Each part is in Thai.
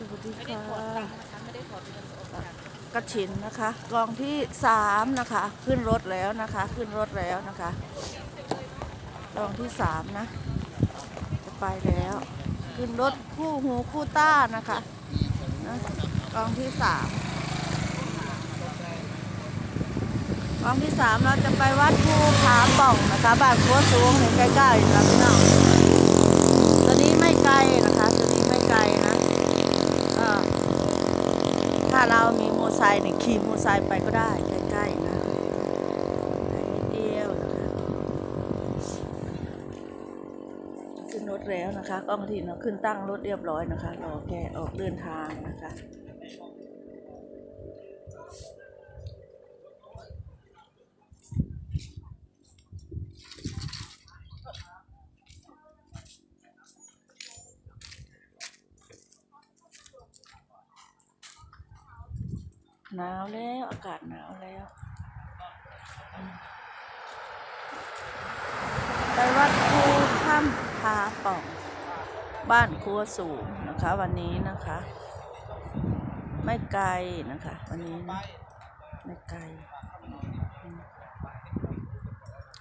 วัสดีไม่ได้ค่ะถอดนะคะไม่ได้ถอดกระถินนะคะกองที่สามนะคะ ขึ้นรถแล้วนะคะ ขึ้นรถแล้วนะคะกองที่สามนะ จะไปแล้ว ขึ้นรถคู่หูคู่ต้านะคะนะกองที่สามกองที่สามเราจะไปวัดภูผาป่องนะคะบ้านโคตรสูงเนี่ยใกล้ๆนะพี่น้องตัวนี้ไม่ไกลนะคะตัวนี้ไม่ไกลนะเออ ถ้าเรามีมอไซค์เนี่ยขี่มอไซค์ไปก็ได้ใกล้ๆนะนิดเดียวนะคะขึ้นรถแล้วนะคะกล้องทีเราขึ้นตั้งรถเรียบร้อยนะคะรอแกออกเดินทางนะคะ หนาวแล้วอากาศหนาวแล้ว ไปวัดภูถ้ำพาป่องบ้านครัวสูงนะคะ วันนี้นะคะ ไม่ไกลนะคะ วันนี้นะไม่ไกล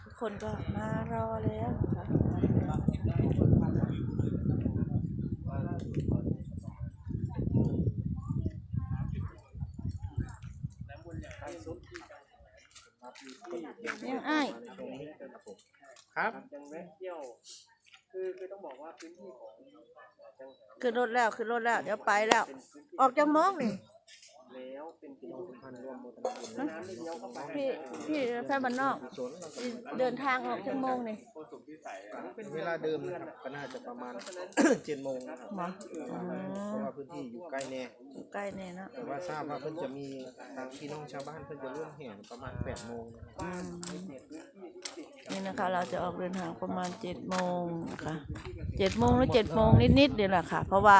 ทุกคนก็มารอแล้วนะคะ ยังอ้ายครับยังแวะเที่ยว คือคือต้องบอกว่าพื้นที่ของจังหวัดขึ้นรถแล้วขึ้นรถแล้ว เดี๋ยวไปแล้ว ออกจากมองนี่ แล้วเป็นที่สุพรรณรวมหมดทั้งหมดน้ำไม่เลี้ยวเข้าไปพี่พี่แฟนบ้านนอกสวนเราก็เดินทางออกจากโมงนี่เวลาเดิมนะครับก็น่าจะประมาณ เจ็ดโมงนะครับหมออืเพราะมว่าพื้นที่อยู่ใกล้แน่ใกล้เนี่ยเนาะแต่ว่าทราบว่าเพิ่นจะมีทางพี่น้องชาวบ้านเพิ่นจะร่วมแห่ประมาณแปดโมงนะครับอืมนี่นะคะ เราจะออกเดินทางประมาณเจ็ดโมงนะคะเจ็ดโมงหรือเจ็ดโมงนิดๆเดี๋ยวแหละค่ะ เพราะว่า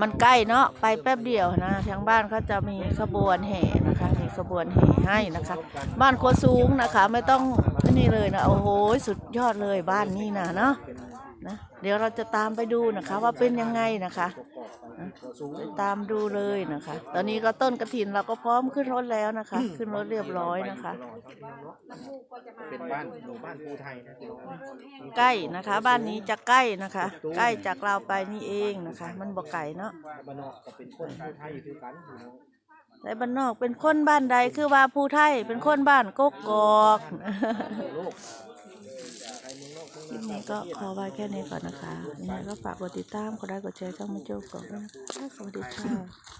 มันใกล้เนาะไปแป๊บเดียวนะทางบ้านเขาจะมีขบวนแห่นะคะ มีขบวนแห่ให้นะคะ บ้านโคสูงนะคะ ไม่ต้องนี่เลยนะโอ้โหสุดยอดเลยบ้านนี่นะเนาะนะเดี๋ยวเราจะตามไปดูนะคะ ว่าเป็นยังไงนะคะไปตามดูเลยนะคะ ตอนนี้ก็ต้นกระถินเราก็พร้อมขึ้นรถแล้วนะคะ ขึ้นรถเรียบร้อยนะคะ เป็นบ้านหมู่บ้านภูไทยนะใกล้นะคะ บ้านนี้จะใกล้นะคะ ใกล้จากเราไปนี่เองนะคะ มันบ่ไก่เนาะบ้านนอกก็เป็นคนภูไทยคือกันพี่น้อง แต่บ้านนอกเป็นคนบ้านใดคือว่าภูไทยเป็นคนบ้านกกกอกโลกใครเมืองนอกเมืองคลิปนานี้ก็ขอไว้แค่นี้ก่อนนะคะยังไงก็ฝากกดติดตามกดไลค์กดแชร์ช่องมิโจก่อนนะคะสวัสดีค่ะ